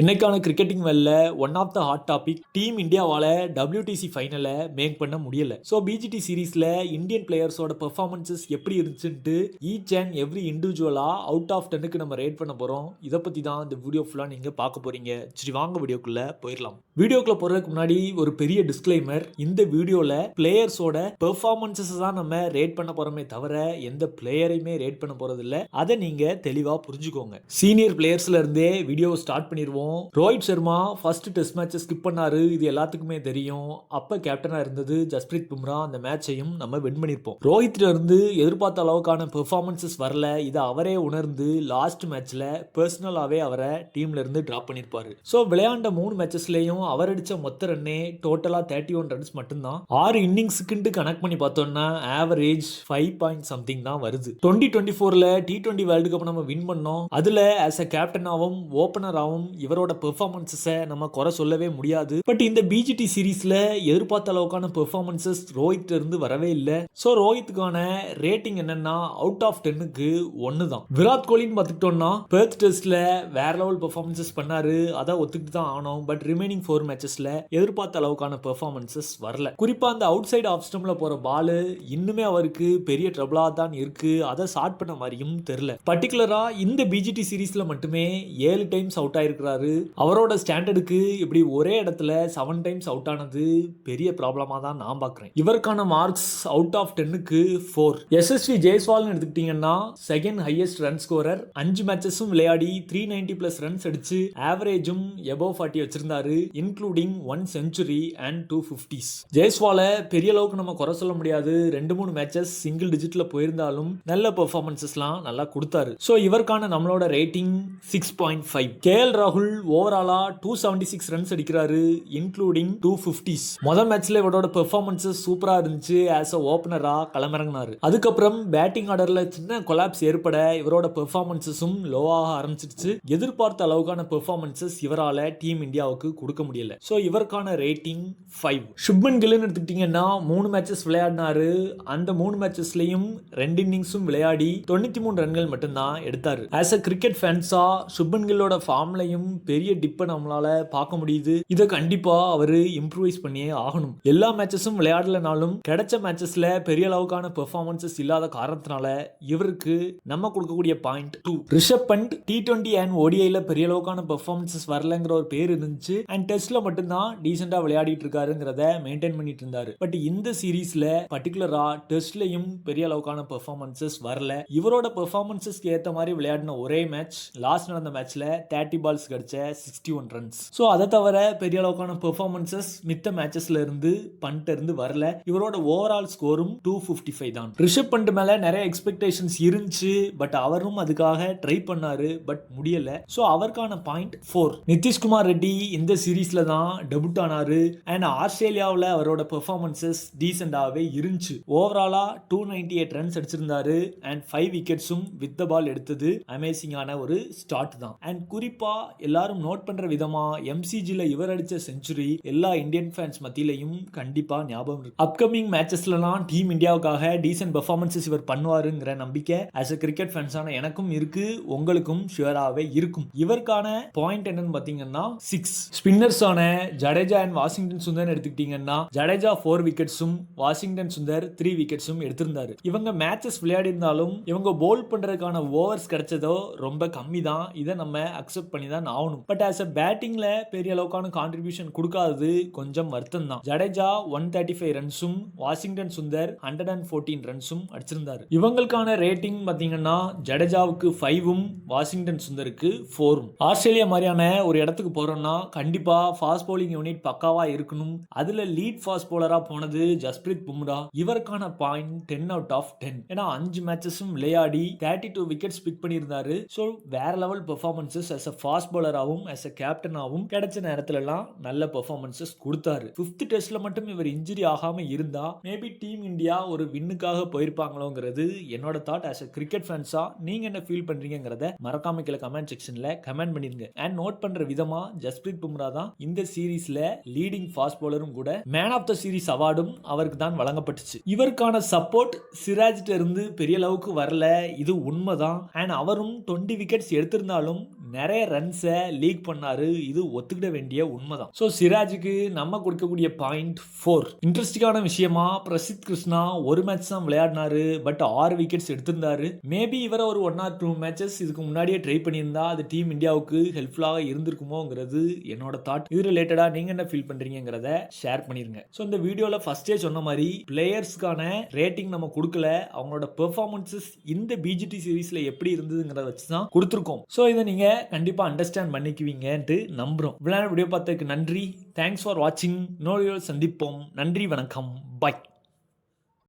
இன்னைக்கான கிரிக்கெட்டிங் வெல்ல one of the hot topic team இந்தியாவால் WTC ஃபைனலை மேக் பண்ண முடியல. ஸோ பிஜிடி சீரீஸில் இந்தியன் பிளேயர்ஸோட பெர்ஃபார்மன்சஸ் எப்படி இருந்துச்சுன்ட்டு ஈச் அண்ட் எவ்ரி இண்டிவிஜுவலாக அவுட் ஆஃப் டென்னுக்கு நம்ம ரேட் பண்ண போகிறோம் இதை பற்றி தான் இந்த வீடியோ ஃபுல்லாக நீங்கள் பார்க்க போகிறீங்க சரி வாங்க வீடியோக்குள்ளே போயிடலாம். வீடியோக்குள்ளே போகிறதுக்கு முன்னாடி ஒரு பெரிய டிஸ்க்ளைமர் இந்த வீடியோவில் பிளேயர்ஸோட பெர்ஃபார்மன்ஸஸ் தான் நம்ம ரேட் பண்ண போகிறோமே தவிர எந்த பிளேயரையுமே ரேட் பண்ண போகிறதில்ல அதை நீங்கள் தெளிவாக புரிஞ்சுக்கோங்க. சீனியர் பிளேயர்ஸ்லேருந்தே இருந்தே வீடியோ ஸ்டார்ட் பண்ணிடுவோம். ரோஹித் சர்மா ஃபர்ஸ்ட் டெஸ்ட் மேட்சை ஸ்கிப் பண்ணாரு. இது எல்லாத்துக்குமே தெரியும். அப்ப கேப்டனா இருந்தது ஜஸ்பிரீத் பும்ரா. அந்த மேட்சையும் நம்ம வின் பண்ணியிருப்போம் ரோஹித்ல இருந்து எதிர்பார்த்த அளவுக்கான பெர்ஃபார்மன்சஸ் வரல. இதை அவரே உணர்ந்து லாஸ்ட் மேட்ச்ல பர்சனலாவே அவரை டீம்ல இருந்து டிராப் பண்ணியிருப்பாரு ஸோ விளையாண்ட மூணு மேட்சஸ்லயும் அவர் அடிச்ச மொத்த ரன்னே டோட்டலா தேர்ட்டி ஒன் ரன்ஸ் மட்டும்தான். ஆறு இன்னிங்ஸுக்குன்ட்டு கனெக்ட் பண்ணி பார்த்தோம்னா ஆவரேஜ் ஃபைவ் பாயிண்ட் சம்திங் தான் வருது. டுவெண்ட்டி டுவெண்ட்டி ஃபோர்ல டி டுவெண்ட்டி வேர்ல்டு கப் நம்ம வின் பண்ணோம். அதுல ஆஸ் அ கேப்டனாகவும் ஓப்பனராகவும் இவரோட பெர்ஃபார்மன்ஸஸை நம்ம குறை சொல்லவே முடியாது. பட் இந்த பிஜிடி சீரீஸில் எதிர்பார்த்த அளவுக்கான பெர்ஃபார்மன்ஸஸ் ரோஹித் இருந்து வரவே இல்லை. ஸோ ரோஹித்துக்கான ரேட்டிங் என்னன்னா அவுட் ஆஃப் டென்னுக்கு ஒன்று தான். விராட் கோலின்னு பார்த்துக்கிட்டோம்னா பெர்த் டெஸ்ட்டில் வேற லெவல் பெர்ஃபார்மன்ஸஸ் பண்ணாரு. அதை ஒத்துக்கிட்டு தான் ஆனோம். பட் ரிமைனிங் ஃபோர் மேட்சஸில் எதிர்பார்த்த அளவுக்கான பெர்ஃபார்மன்ஸஸ் வரல. குறிப்பாக அந்த அவுட் சைடு ஆஃப் ஸ்டம்ல போகிற பால் இன்னுமே அவருக்கு பெரிய ட்ரபிளாக தான் இருக்கு. அதை ஷார்ட் பண்ண மாதிரியும் தெரில பர்டிகுலராக இந்த பிஜிடி சீரீஸில் மட்டுமே ஏழு டைம்ஸ் அவுட் ஆயிருக்கிறாரு. அவரோட ஸ்டாண்டர்டுக்கு இப்படி ஒரே இடத்துல செவன் டைம்ஸ் அவுட் ஆனது பெரிய ப்ராப்ளமாக தான் நான் பார்க்குறேன் இவருக்கான மார்க்ஸ் அவுட் ஆஃப் டென்னுக்கு ஃபோர் எஸ்எஸ்வி ஜெய்ஸ்வால்னு எடுத்துக்கிட்டிங்கன்னா செகண்ட் ஹையஸ்ட் ரன் ஸ்கோரர் அஞ்சு மேட்சஸும் விளையாடி த்ரீ நைன்டி ப்ளஸ் ரன்ஸ் அடிச்சு ஆவரேஜும் எபோவ் ஃபார்ட்டி வச்சிருந்தாரு including one century and two fifties ஜெய்ஸ்வாலை பெரிய அளவுக்கு நம்ம குறை சொல்ல முடியாது. ரெண்டு மூணு மேட்சஸ் சிங்கிள் டிஜிட்டில் போயிருந்தாலும் நல்ல பெர்ஃபார்மன்ஸஸ்லாம் நல்லா கொடுத்தாரு. ஸோ இவருக்கான நம்மளோட rating six point five KL ராகுல் ஓவராலா டூ செவன்டி சிக்ஸ் ரன்ஸ் அடிக்கிறாரு இன்க்ளூடிங் டூ ஃபிஃப்டிஸ் முதல் மேட்ச்ல இவரோட பெர்ஃபார்மன்சஸ் சூப்பரா இருந்துச்சு ஆஸ் அ ஓப்பனரா களமிறங்கினாரு. அதுக்கப்புறம் பேட்டிங் ஆர்டர்ல சின்ன கொலாப்ஸ் ஏற்பட இவரோட பெர்ஃபார்மன்சஸும் லோவாக ஆரம்பிச்சிருச்சு. எதிர்பார்த்த அளவுக்கான பெர்ஃபார்மன்ஸஸ் இவரால டீம் இந்தியாவுக்கு கொடுக்க முடியல. ஸோ இவருக்கான ரேட்டிங் ஃபைவ் சுப்மன் கில்னு எடுத்துக்கிட்டீங்கன்னா மூணு மேட்சஸ் விளையாடினாரு. அந்த மூணு மேட்சஸ்லயும் ரெண்டு இன்னிங்ஸும் விளையாடி தொண்ணூத்தி மூணு ரன்கள் மட்டும்தான் எடுத்தாரு. ஆஸ் அ கிரிக்கெட் ஃபேன்ஸா சுப்மன் கில்லோட ஃபார்ம்லையும் பெரிய டிப்பை நம்மளால பார்க்க முடியுது. இதை கண்டிப்பா அவரு இம்ப்ரூவைஸ் பண்ணியே ஆகணும். எல்லா மேட்சஸும் விளையாடலனாலும் கிடைச்ச மேட்சஸ்ல பெரிய அளவுக்கான பெர்ஃபார்மன்சஸ் இல்லாத காரணத்தினால இவருக்கு நம்ம கொடுக்கக்கூடிய point two Rishabh Pant T twenty and ஓடிஐல பெரிய அளவுக்கான பெர்ஃபார்மன்சஸ் வரலங்கிற ஒரு பேர் இருந்துச்சு. அண்ட் டெஸ்ட்ல மட்டும்தான் டீசெண்டா விளையாடிட்டு இருக்காருங்கிறத மெயின்டைன் பண்ணிட்டு இருந்தாரு. பட் இந்த சீரீஸ்ல பர்டிகுலரா டெஸ்ட்லயும் பெரிய அளவுக்கான பெர்ஃபார்மன்சஸ் வரல. இவரோட பெர்ஃபார்மன்சஸ்க்கு ஏற்ற மாதிரி விளையாடின ஒரே மேட்ச் லாஸ்ட் நடந்த மேட்ச்ல தேர்ட்டி பால்ஸ் கிடைச்சு சிக்ஸ்டி ஒன் ரன்ஸ் ஸோ அதை தவிர பெரிய அளவுக்கான பெர்ஃபார்மன்சஸ் மித்த மேட்சஸ்ல இருந்து பண்ட்ல இருந்து வரல. இவரோட ஓவரால் ஸ்கோரும் டூ ஃபிஃப்டி ஃபைவ் தான். ரிஷப் பண்ட் மேல நிறைய எக்ஸ்பெக்டேஷன்ஸ் இருந்துச்சு. பட் அவரும் அதுக்காக ட்ரை பண்ணாரு. பட் முடியல. ஸோ அவருக்கான பாயிண்ட் ஃபோர் நிதிஷ்குமார் ரெட்டி இந்த சீரீஸ்ல தான் டெபுட் ஆனாரு. அண்ட் ஆஸ்திரேலியாவில் அவரோட பெர்ஃபார்மன்சஸ் டீசெண்டாகவே இருந்துச்சு. ஓவராலா டூ நைன்டி எயிட் ரன்ஸ் அடிச்சிருந்தாரு. அண்ட் ஃபைவ் விக்கெட்ஸும் வித் த பால் எடுத்தது அமேசிங்கான ஒரு ஸ்டார்ட் தான். அண்ட் குறிப்பா எல்லாரும் நோட் பண்ற விதமா எம்சிஜில இவர் அடிச்ச செஞ்சுரி எல்லா இந்தியன் ஃபேன்ஸ் மத்தியிலையும் கண்டிப்பா ஞாபகம் இருக்கு. அப்கமிங் மேட்சஸ்லாம் டீம் இந்தியாவுக்காக டீசென்ட் பெர்ஃபார்மன்ஸஸ் இவர் பண்ணுவாருங்கிற நம்பிக்கை ஆஸ் அ கிரிக்கெட் ஃபேன்ஸான எனக்கும் இருக்கு உங்களுக்கும் ஷுவராகவே இருக்கும். இவருக்கான பாயிண்ட் என்னன்னு பாத்தீங்கன்னா சிக்ஸ் ஸ்பின்னர்ஸான ஜடேஜா அண்ட் வாஷிங்டன் சுந்தர் எடுத்துக்கிட்டீங்கன்னா ஜடேஜா ஃபோர் விக்கெட்ஸும் வாஷிங்டன் சுந்தர் த்ரீ விக்கெட்ஸும் எடுத்திருந்தாரு. இவங்க மேட்சஸ் விளையாடி இருந்தாலும் இவங்க போல் பண்றதுக்கான ஓவர்ஸ் கிடைச்சதோ ரொம்ப கம்மி தான் இதை நம்ம அக்செப்ட் பண்ணி தான் ஆகணும். பட் ஆஸ் அ பேட்டிங்ல பெரிய அளவுக்கான கான்ட்ரிபியூஷன் கொடுக்காதது கொஞ்சம் வருத்தம் தான் Jadeja one thirty five ரன்ஸும் Washington Sundar hundred and fourteen ரன்ஸும் அடிச்சிருந்தாரு. இவங்களுக்கான ரேட்டிங் பார்த்தீங்கன்னா ஜடேஜாவுக்கு ஃபைவும் வாஷிங்டன் சுந்தருக்கு ஃபோரும் ஆஸ்திரேலியா மாதிரியான ஒரு இடத்துக்கு போறோம்னா கண்டிப்பா ஃபாஸ்ட் போலிங் யூனிட் பக்காவா இருக்கணும். அதுல லீட் ஃபாஸ்ட் போலரா போனது ஜஸ்பிரீத் பும்ரா. இவருக்கான point ten out of ten ஏன்னா அஞ்சு மேட்சஸும் விளையாடி தேர்ட்டி டூ விக்கெட்ஸ் பிக் பண்ணியிருந்தாரு. ஸோ வேற level performances as a fast bowler-ஆவும் as கேப்டனாகவும் கிடைச்ச நேரத்துல எல்லாம் நல்ல பெர்ஃபார்மன்சஸ் கொடுத்தாரு. ஃபிஃப்த் டெஸ்ட்ல மட்டும் இவர் இன்ஜுரி ஆகாம இருந்தா மேபி டீம் இந்தியா ஒரு வின்னுக்காக போயிருப்பாங்களோங்கிறது என்னோட தாட் ஆஸ் எ கிரிக்கெட் ஃபேன்ஸா நீங்க என்ன ஃபீல் பண்றீங்கிறத மறக்காம கீழே கமெண்ட் செக்ஷன்ல கமெண்ட் பண்ணிருங்க அண்ட் நோட் பண்ற விதமா ஜஸ்பிரீத் பும்ரா தான் இந்த சீரீஸ்ல லீடிங் ஃபாஸ்ட் போலரும் கூட மேன் ஆஃப் த சீரீஸ் அவார்டும் அவருக்கு தான் வழங்கப்பட்டுச்சு. இவருக்கான சப்போர்ட் சிராஜ்ட இருந்து பெரிய அளவுக்கு வரல இது உண்மைதான். அண்ட் அவரும் டுவெண்ட்டி விக்கெட்ஸ் எடுத்திருந்தாலும் நிறைய ரன்ஸை லீக் பண்ணாரு. இது ஒத்துக்கிட வேண்டிய உண்மைதான். ஸோ சிராஜுக்கு நம்ம கொடுக்கக்கூடிய பாயிண்ட் ஃபோர் இன்ட்ரெஸ்டிங்கான விஷயமா பிரசித் கிருஷ்ணா ஒரு மேட்ச் தான் விளையாடினாரு. பட் ஆறு விக்கெட்ஸ் எடுத்திருந்தாரு. மேபி இவரை ஒரு ஒன் ஆர் டூ மேட்சஸ் இதுக்கு முன்னாடியே ட்ரை பண்ணியிருந்தா அது டீம் இந்தியாவுக்கு ஹெல்ப்ஃபுல்லாக இருந்திருக்குமோங்கிறது என்னோட தாட் இது ரிலேட்டடாக நீங்கள் என்ன ஃபீல் பண்ணுறீங்கிறத ஷேர் பண்ணிருங்க. ஸோ இந்த வீடியோவில் ஃபர்ஸ்டே சொன்ன மாதிரி பிளேயர்ஸ்க்கான ரேட்டிங் நம்ம கொடுக்கல. அவங்களோட பெர்ஃபார்மன்ஸஸ் இந்த பிஜிடி சீரீஸில் எப்படி இருந்ததுங்கிறத வச்சு தான் கொடுத்துருக்கோம். ஸோ இதை நீங்கள் கண்டிப்பாக அண்டர்ஸ்டாண்ட் பண்ணிக்குவீங்கன்ட்டு நம்புகிறோம் விளையாட வீடியோ பார்த்ததுக்கு நன்றி. தேங்க்ஸ் ஃபார் வாட்சிங் நோ சந்திப்போம். நன்றி வணக்கம். பாய்